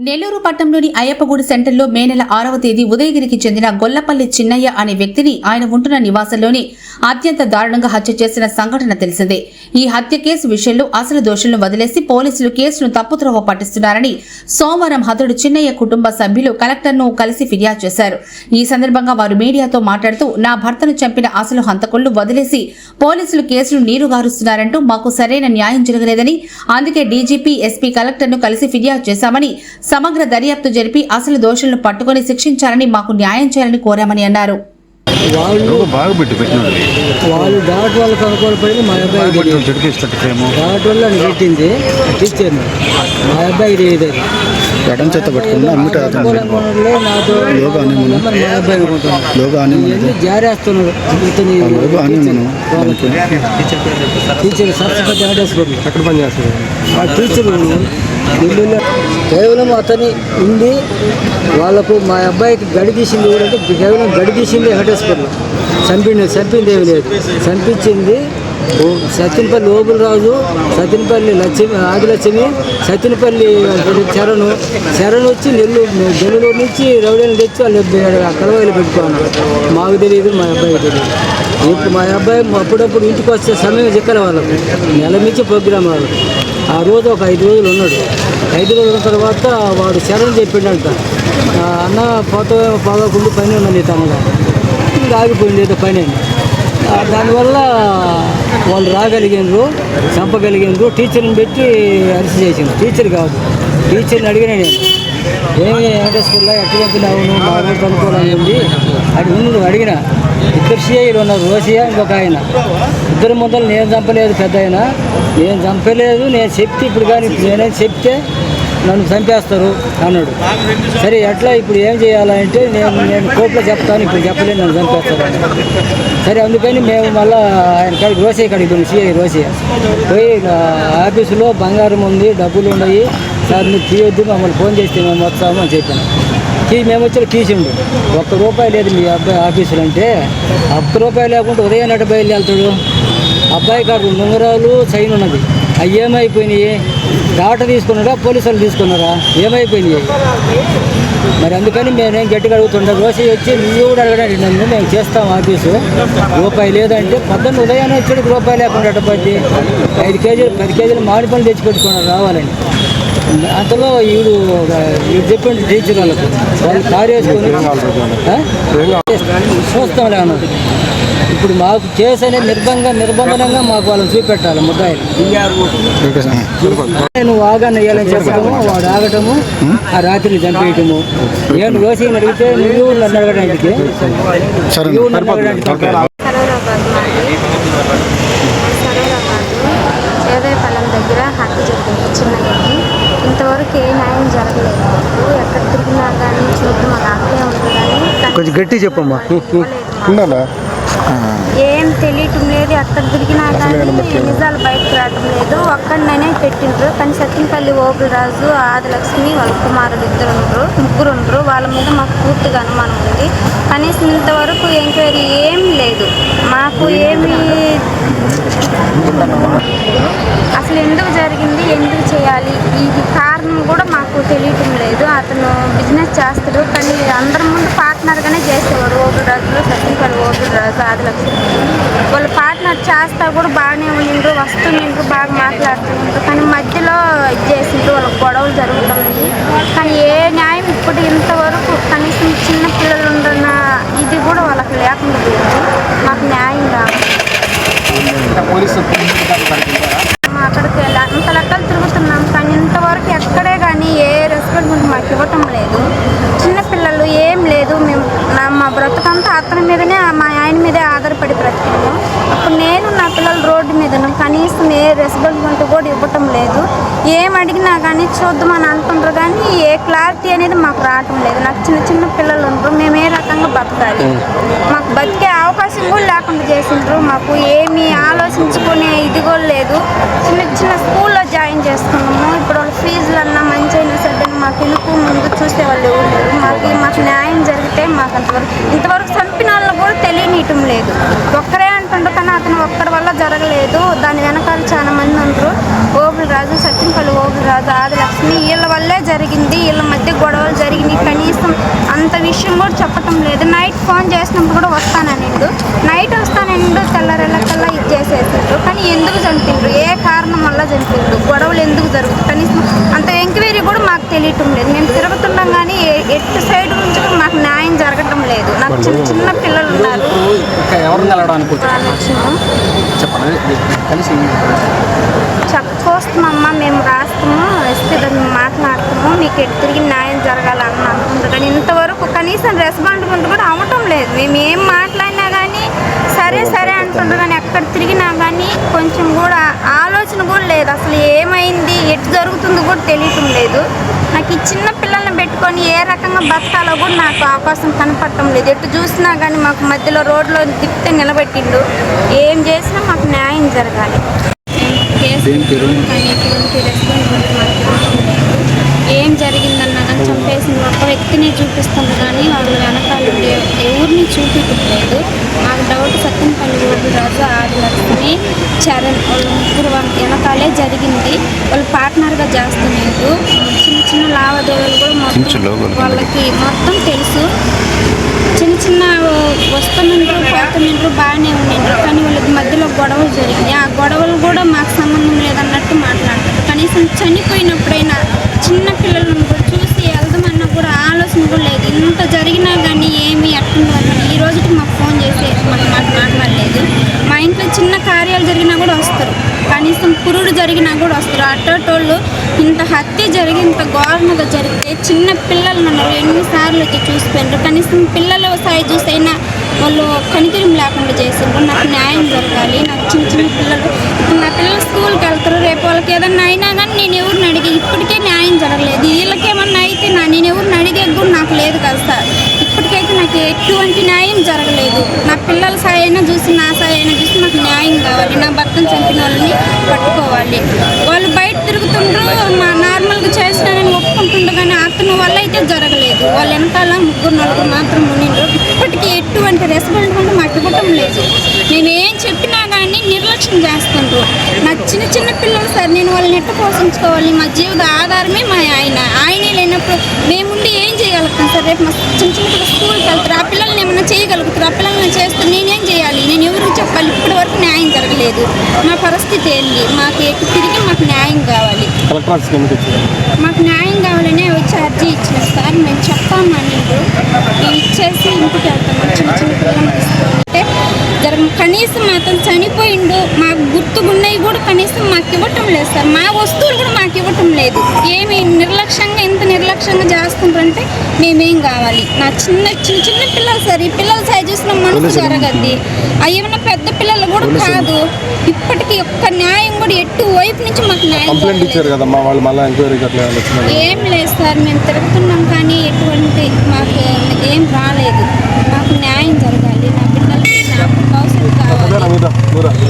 నెల్లూరు పట్టణంలోని అయ్యప్పగూడి సెంటర్లో మే నెల ఆరవ తేదీ ఉదయగిరికి చెందిన గొల్లపల్లి చిన్నయ్య అనే వ్యక్తిని ఆయన ఉంటున్న నివాసంలోని అత్యంత దారుణంగా హత్య చేసిన సంఘటన తెలిసిందే. ఈ హత్య కేసు విషయంలో అసలు దోషులను వదిలేసి పోలీసులు కేసును తప్పుత్రోవ పట్టిస్తున్నారని సోమవారం హతుడు చిన్నయ్య కుటుంబ సభ్యులు కలెక్టర్ను కలిసి ఫిర్యాదు చేశారు. ఈ సందర్భంగా వారు మీడియాతో మాట్లాడుతూ నా భర్తను చంపిన అసలు హంతకుళ్ళు వదిలేసి పోలీసులు కేసును నీరుగారుస్తున్నారంటూ మాకు సరైన న్యాయం జరగలేదని అందుకే డీజీపీ ఎస్పీ కలెక్టర్ను కలిసి ఫిర్యాదు చేశామని సమగ్ర దర్యాప్తు జరిపి అసలు దోషులను పట్టుకొని శిక్షించాలని మాకు న్యాయం చేయాలని కోరామని అన్నారు. వాళ్ళు లోగో బాగా పెట్టి పెట్టినది వాళ్ళు. డాట్ వాళ్ళు కనుక్కోకపోయినా మా అబ్బాయి డాట్ వల్ల పెట్టింది. టీచర్ని మా ఎడం చేత పట్టుకున్నా అమ్మిట అని మనం అని మనది జారేస్తున్నారు అని మనం టీచర్ సరస్వతి వెంకటేశ్వరులు పని చేస్తుంది? ఆ టీచర్ కేవలం అతని ఉండి వాళ్ళకు మా అబ్బాయికి గడి తీసింది కూడా కేవలం గడి తీసింది వెంకటేశ్వర్లు చంపింది చంపింది ఏమి లేదు. చంపించింది ఓ సత్యనపల్లి ఓబులరాజు సత్యనపల్లి లక్ష్మి ఆదిలక్ష్మి సత్యనపల్లి చరణ్ చరణ్ వచ్చి నెల్లూరు బెంగళూరు నుంచి రౌడీని తెచ్చి వాళ్ళు కలవాయిలు పెట్టుకున్నారు. మాకు తెలియదు మా అబ్బాయి తెలియదు. ఇప్పుడు మా అబ్బాయి అప్పుడప్పుడు ఇంటికి వచ్చే సమయం చిక్కల వాళ్ళకు. నెల మించి ప్రోగ్రామ్ వాళ్ళు ఆ రోజు ఒక ఐదు రోజులు ఉన్నాడు. ఐదు రోజుల తర్వాత వాడు శరణ్ చెప్పిండంట. అన్న పోత పోగకుండా పని ఉన్నది తనగా. ఇంకా ఆగిపోయింది ఏదో పని. అండి దానివల్ల వాళ్ళు రాగలిగినారు చంపగలిగినారు టీచర్ని పెట్టి అరెస్ట్ చేసింది టీచర్ కాదు. టీచర్ని అడిగిన నేను. ఏమి స్కూల్లో ఎట్లా చంపినావు నువ్వు మా ఊరు అనుకోవాలని ఉంది అది అడిగిన. ఇద్దరు సీఐలు ఉన్నారు. రోసియా ఇంకొక ఆయన. ఇద్దరు ముందర నేను చంపలేదు పెద్ద ఆయన. నేను చంపలేదు నేను చెప్తే ఇప్పుడు కానీ నేనేం చెప్తే నన్ను చంపేస్తారు అన్నాడు. సరే ఎట్లా ఇప్పుడు ఏం చేయాలంటే నేను నేను కోర్టులో చెప్తాను ఇప్పుడు చెప్పలేదు నన్ను చంపేస్తారు సరే అందుకని మేము మళ్ళీ ఆయన కాడికి రోసే కాడికి పోయి సిఐ రోసే పోయి ఆఫీసులో బంగారం ఉంది డబ్బులు ఉన్నాయి. సార్ మీరు తీయొద్దు మమ్మల్ని ఫోన్ చేస్తే మేము వస్తాము అని చెప్పాను. కీ మేము వచ్చి తీసిండు. ఒక్క రూపాయి లేదు మీ అబ్బాయి ఆఫీసులో అంటే ఒక్క రూపాయి లేకుండా ఉదయం నట బయలు వెళ్తాడు అబ్బాయి కాడు ఉంగరాలు చైన్ ఉన్నది. అవి ఏమైపోయినాయి? డాట తీసుకున్నారా? పోలీసు వాళ్ళు తీసుకున్నారా? ఏమైపోయినాయి? మరి అందుకని మేమేం గట్టిగా అడుగుతుండే రోజు వచ్చి నువ్వు కూడా అడగడానికి నన్ను మేము చేస్తాం ఆఫీసు. రూపాయి లేదంటే పొద్దున్న ఉదయాన్నే వచ్చేటికి రూపాయి లేకుండా అట్టపోతే ఐదు కేజీలు పది కేజీలు మామిడి పనులు తెచ్చి పెట్టుకున్నారు రావాలండి అంతలో ఈడు ఈడు చెప్పిండు టీచర్ వాళ్ళకు. వాళ్ళు కారు వేసుకొని? చూస్తాంలే అన్నాడు ఇప్పుడు మాకు కేసు అనేది నిర్బంధంగా నిర్బంధనంగా మాకు వాళ్ళని చూపెట్టాలి ముద్దాయిలు నువ్వు ఆగాన్ని వేయాలని చెప్పడము వాడు ఆగటము ఆ రాత్రి చంపేయటము. నేను రోజు అడిగితే నువ్వు నన్ను అడగడానికి సరే నువ్వు నన్ను అడగడానికి సరైనబాద్ మాది సరైనబాద్ చేదేపల్లం దగ్గర హత్య జరిగింది చిన్నయ్యకి ఇంతవరకు ఏ జరగలేదు. ఎక్కడ తిరిగినా కానీ చూద్దాం మాకు అక్కడే ఉంటుంది కానీ కొంచెం గట్టి చెప్పమ్మా. ఉండాలా ఏం తెలియటం లేదు ఎక్కడ తిరిగినా కానీ నిజాలు బయటకు రావటం లేదు. ఒక్కడినైనా పెట్టిండ్రు. కానీ సత్యంపల్లి ఓబులరాజు ఆదిలక్ష్మి వాళ్ళ కుమారుడు ఇద్దరు ఉండరు ముగ్గురు ఉండరు. వాళ్ళ మీద మాకు పూర్తిగా అనుమానం ఉంది. కనీసం ఇంతవరకు ఎంక్వైరీ ఏం లేదు. మాకు ఏమి అసలు ఎందుకు జరిగింది? ఎందుకు చేయాలి? ఇది కారణం కూడా మాకు తెలియటం లేదు. అతను బిజినెస్ చేస్తాడు కానీ అందరి ముందు పార్ట్నర్గానే చేసేవాడు. ఓటు రాజులో సత్యంపల్లి ఓటు రాజు ఆదిలక్ష్మి. వాళ్ళు పార్ట్నర్ చేస్తా కూడా బాగానే ఉండిండ్రు వస్తుండ్రు బాగా మాట్లాడుతుండ్రు కానీ మధ్యలో ఇది చేసిండ్రు వాళ్ళకి గొడవలు జరుగుతున్నాయి. కానీ ఏ న్యాయం ఇప్పుడు ఇంతవరకు కనీసం చిన్న పిల్లలు ఉండన్న ఇది కూడా వాళ్ళకి లేకుండా మాకు న్యాయం కావాలి మా అక్కడికి వెళ్ళి అంత లెక్కలు తిరుగుతున్నాం కానీ ఇంతవరకు ఎక్కడే కానీ ఏ రెస్పాన్సిబిలిటీ మాకు ఇవ్వటం లేదు చిన్నపిల్లలు ఏం లేదు మేము నా మా బ్రతుకంతా అతని మీదనే మా ఆయన మీదే ఆధారపడి బ్రతికాము అప్పుడు నేను నా ఉన్నాం. కనీసం ఏ రెస్పాన్సిబిలిటీ కూడా ఇవ్వటం లేదు. ఏం అడిగినా కానీ చూద్దామని అంటుండ్రు కానీ ఏ క్లారిటీ అనేది మాకు రావటం లేదు. నాకు చిన్న చిన్న పిల్లలు ఉండరు మేము ఏ రకంగా బతకాలి? మాకు బతికే అవకాశం కూడా లేకుండా చేసిండ్రు. మాకు ఏమీ ఆలోచించుకునే ఇది కూడా లేదు. చిన్న చిన్న స్కూల్లో జాయిన్ చేసుకున్నాము. ఇప్పుడు వాళ్ళ ఫీజులు అన్నా మంచి అయినా సరే మాకు ఎందుకు ముందు చూసే వాళ్ళు ఎవరు లేరు? మాకు మాకు న్యాయం జరిగితే మాకు అంతవరకు ఇంతవరకు తీయటం లేదు. ఒక్కరే అంటుండ్రు కానీ అతను ఒక్కడి వల్ల జరగలేదు. దాని వెనకాల చాలా మంది ఉంటారు ఓబుల్ రాజు సత్యంపల్లి ఓబుల్ రాజు ఆదిలక్ష్మి వీళ్ళ వల్లే జరిగింది. వీళ్ళ మధ్య గొడవలు జరిగినాయి. కనీసం అంత విషయం కూడా చెప్పటం లేదు. నైట్ ఫోన్ చేసినప్పుడు కూడా వస్తాననిండు నైట్ వస్తానండు తెల్లారెళ్ళకల్లా ఇది చేసేసారు. కానీ ఎందుకు చంపిండ్రు ఏ కారణం వల్ల చంపిండ్రు గొడవలు ఎందుకు జరుగుతుంది కనీసం అంత ఎంక్వైరీ కూడా మాకు తెలియటం లేదు. మేము తిరుగుతున్నాం కానీ ఎటు సైడ్ నుంచి కూడా మాకు న్యాయం జరగటం లేదు. నాకు చిన్న చిన్న పిల్లలు ఉన్నారు. ఎవరిని కలిసి మేము రాస్తాము ఇస్తే దాన్ని మాట్లాడతాము మీకు ఎటు తిరిగి న్యాయం జరగాలని అనుకుంటారు కానీ ఇంతవరకు కనీసం రెస్పాండ్మెంట్ కూడా అవ్వటం లేదు. మేము ఏం మాట్లాడినా కానీ సరే సరే అంటుండ్రు కానీ ఎక్కడ తిరిగినా కానీ కొంచెం కూడా ఆలోచన కూడా లేదు. అసలు ఏమైంది? ఎటు జరుగుతుందో కూడా తెలియటం లేదు. ఈ చిన్న పిల్లల్ని పెట్టుకొని ఏ రకంగా బతకాలో కూడా నాకు అవకాశం కనపడటం లేదు. ఎటు చూసినా కానీ మాకు మధ్యలో రోడ్లో తిప్పితే నిలబెట్టిండు. ఏం చేసినా మాకు న్యాయం జరగాలి. కేసు దేని పేరు? కానీ ఎటువంటి రెస్పాన్స్ మాకు ఏం జరిగిందన్నా చంపేసిన ఒక వ్యక్తిని చూపిస్తుంది కానీ వాళ్ళు వెనకాల ఉండే ఎవరిని చూపించట్లేదు. నాకు డౌట్ సత్యంపల్లి ఓడి రాజు ఆదిలక్ష్మి చరణ్ వాళ్ళ ముగ్గురు వాళ్ళ వెనకాలే జరిగింది. వాళ్ళు పార్ట్నర్గా చేస్తున్నారు చిన్న చిన్న లావాదేవీలు కూడా మొత్తం వాళ్ళకి మొత్తం తెలుసు. చిన్న చిన్న వస్తున్నారు పోతున్నారు బాగానే ఉండిండ్రు కానీ వాళ్ళకి మధ్యలో గొడవలు జరిగినాయి. ఆ గొడవలు కూడా మాకు సంబంధం లేదన్నట్టు మాట్లాడతారు కనీసం చనిపోయినప్పుడైనా చిన్న పిల్లలను కూడా ఆలోచన కూడా లేదు. ఇంత జరిగినా కానీ ఏమి అట్టుండదు ఈ రోజుకి మాకు ఫోన్ చేసి మాకు మాట్లాడలేదు. ఇంట్లో చిన్న కార్యాలు జరిగినా కూడా వస్తారు. కనీసం పురుడు జరిగినా కూడా వస్తారు. అట్టోటోళ్ళు ఇంత హత్య జరిగి ఇంత ఘోరంగా జరిగితే చిన్న పిల్లలు ఉన్నారు ఎన్నిసార్లు వచ్చి చూసిపోయినారు. కనీసం పిల్లల స్థాయి చూసైనా వాళ్ళు కనికరం లేకుండా చేసిండ్రు. నాకు న్యాయం జరగాలి. నాకు చిన్న చిన్న పిల్లలు ఇప్పుడు నా పిల్లలు స్కూల్కి వెళ్తారు. రేపు వాళ్ళకి ఏదన్నా అయినా కానీ నేను ఎవరిని అడిగి ఇప్పటికే న్యాయం జరగలేదు. వీళ్ళకేమన్నా అయితే నా నేను ఎవరిని అడిగే కూడా నాకు లేదు కదా సార్. నాకు ఎటువంటి న్యాయం జరగలేదు. నా పిల్లల సాయి అయినా చూసి నా సాయి అయినా చూసి నాకు న్యాయం కావాలి. నా భర్తను చంపిన వాళ్ళని పట్టుకోవాలి. వాళ్ళు బయట తిరుగుతుండ్రు మా నార్మల్గా చేసినానని ఒప్పుకుంటుండ్రు కానీ అతను వల్ల అయితే జరగలేదు. వాళ్ళు వెనకాల ముగ్గురు నలుగురు మాత్రం ఉండిండ్రు. ఇప్పటికీ ఎటువంటి రెస్పాండ్ కూడా మాకు ఇవ్వటం లేదు. నేను ఏం చెప్పినా కానీ నిర్లక్ష్యం చేస్తుండ్రు. నా చిన్న చిన్న పిల్లలు సార్ నేను వాళ్ళని ఎట్ట పోషించుకోవాలి? మా జీవిత ఆధారమే మా ఆయన. ఆయనే లేనప్పుడు మేముండి ఏం చేయగలుగుతాం సార్? రేపు మా చిన్న చిన్న పిల్లలు స్కూల్కి వెళ్తారు. ఆ పిల్లల్ని ఏమైనా చేయగలుగుతారు? ఆ పిల్లల్ని చేస్తే నేనేం చేయాలి? నేను ఎవరికి చెప్పాలి? ఇప్పటి వరకు న్యాయం జరగలేదు. మా పరిస్థితి ఏంటి మాకు ఎటు తిరిగి మాకు న్యాయం కావాలి. మాకు న్యాయం కావాలనే వచ్చి అర్జీ ఇచ్చిన సార్. మేము చెప్తామనిండ్రు మేము ఇచ్చేసి ఇంటికి వెళ్తాము చిన్న చిన్న తీసుకుంటే జర కనీసం అతను చనిపోయిండు మాకు గుర్తుకున్నవి కూడా కనీసం మాకు ఇవ్వటం లేదు సార్. మా వస్తువులు కూడా మాకు ఇవ్వటం లేదు. ఏమి నిర్లక్ష్యంగా ఇంత నిర్లక్ష్యంగా చేస్తుంటారంటే మేమేం కావాలి? నా చిన్న చిన్న చిన్న పిల్లలు సార్. ఈ పిల్లల సైజ్ చూసిన మనసు జరగద్ది. అయ్యేమన్నా పెద్ద పిల్లలు కూడా కాదు. ఇప్పటికీ ఒక్క న్యాయం కూడా ఎటు వైపు నుంచి మాకు న్యాయం. ఇచ్చారు కదమ్మా వాళ్ళు మళ్ళీ ఏం లేదు సార్. మేము తిరుగుతున్నాం కానీ ఎటువంటి మాకు ఏం రాలేదు. మాకు న్యాయం జరగాలి. నా పిల్లలకి Siap. Kau sentuh. Murah, murah.